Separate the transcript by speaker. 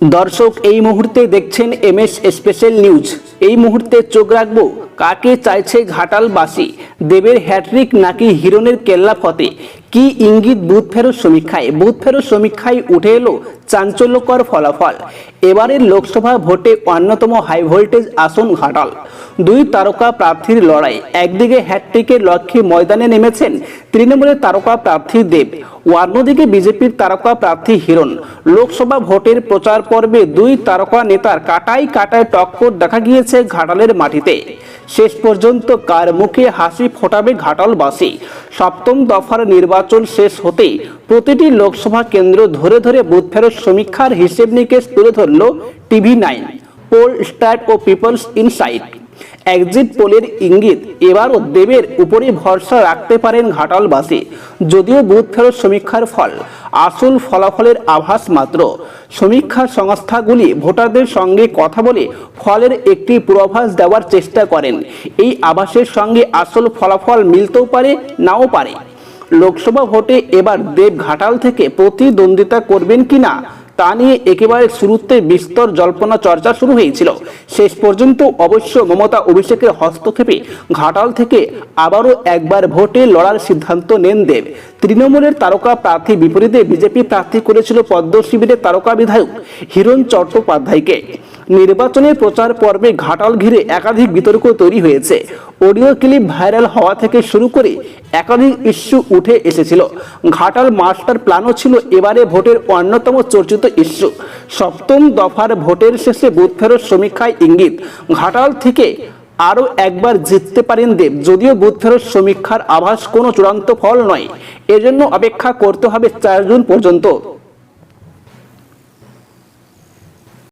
Speaker 1: দর্শক, এই মুহূর্তে দেখছেন এমএস স্পেশাল নিউজ। এই মুহূর্তে চোখ রাখব, কাকে চাইছে ঘাটালবাসী? দেবের হ্যাট্রিক নাকি হিরণের কেল্লা ফতে? কি ইঙ্গিত বুথ ফেরত সমীক্ষায়? বুথ ফেরত সমীক্ষায় উঠে এলো চাঞ্চল্যকর ফলাফল। এবারের লোকসভা ভোটে অন্যতম হাই ভোল্টেজ আসন ঘাটাল। দুই তারকা প্রার্থীর লড়াই। একদিকে হ্যাট্রিকের লক্ষ্যে ময়দানে নেমেছেন তৃণমূলের তারকা প্রার্থী দেব। অন্যদিকে বিজেপির তারকা প্রার্থী হিরণ। লোকসভা ভোটের প্রচার পর্বে দুই তারকা নেতার কাটাই কাটায় টক্কর দেখা গিয়েছে ঘাটালের মাটিতে। শেষ পর্যন্ত কার মুখে হাসি ফোটাবে ঘাটালবাসী? সপ্তম দফার নির্বাচন শেষ হতে প্রতিটি লোকসভা কেন্দ্র ধরে ধরে বুথ ফেরত সমীক্ষার হিসেব নিকেশ তুলে ধরল টিভি নাইন। পোল স্টার্ট ও পিপলস ইনসাইট। এক্সিট পোলের ইঙ্গিত, এবারও দেবের উপরে ভরসা রাখতে পারেন ঘাটালবাসী, যদিও বুথ ফেরত সমীক্ষার ফল। আসল ফলাফলের আভাস মাত্র। সমীক্ষা সংস্থাগুলি ভোটারদের সঙ্গে কথা বলে ফলের একটি পূর্বাভাস দেওয়ার চেষ্টা করেন। এই আভাসের সঙ্গে আসল ফলাফল মিলতেও পারে, নাও পারে। লোকসভা ভোটে এবার দেব ঘাটাল থেকে প্রতিদ্বন্দ্বিতা করবেন কিনা তা নিয়ে একেবারে শুরুতে বিস্তর জল্পনা চর্চা শুরু হয়েছিল। শেষ পর্যন্ত অবশ্য মমতা অভিষেকের হস্তক্ষেপে ঘাটাল থেকে আবারও একবার ভোটে লড়ার সিদ্ধান্ত নেন দেব। তৃণমূলের তারকা প্রার্থী বিপরীতে বিজেপি প্রার্থী করেছিল পদ্ম শিবিরের তারকা বিধায়ক হিরণ চট্টোপাধ্যায়কে। নির্বাচনের প্রচার পর্বে ঘাটাল ঘিরে একাধিক বিতর্ক তৈরি হয়েছে। অডিও ক্লিপ ভাইরাল হওয়া থেকে শুরু করে একাধিক ইস্যু উঠে এসেছিল। ঘাটাল মাস্টার প্ল্যানও ছিল এবারে ভোটের অন্যতম চর্চিত ইস্যু। সপ্তম দফার ভোটের শেষে বুথ ফেরত সমীক্ষায় ইঙ্গিত, ঘাটাল থেকে আরও একবার জিততে পারেন দেব, যদিও বুথ ফেরত সমীক্ষার আভাস কোনো চূড়ান্ত ফল নয়। এজন্য অপেক্ষা করতে হবে চার জুন পর্যন্ত।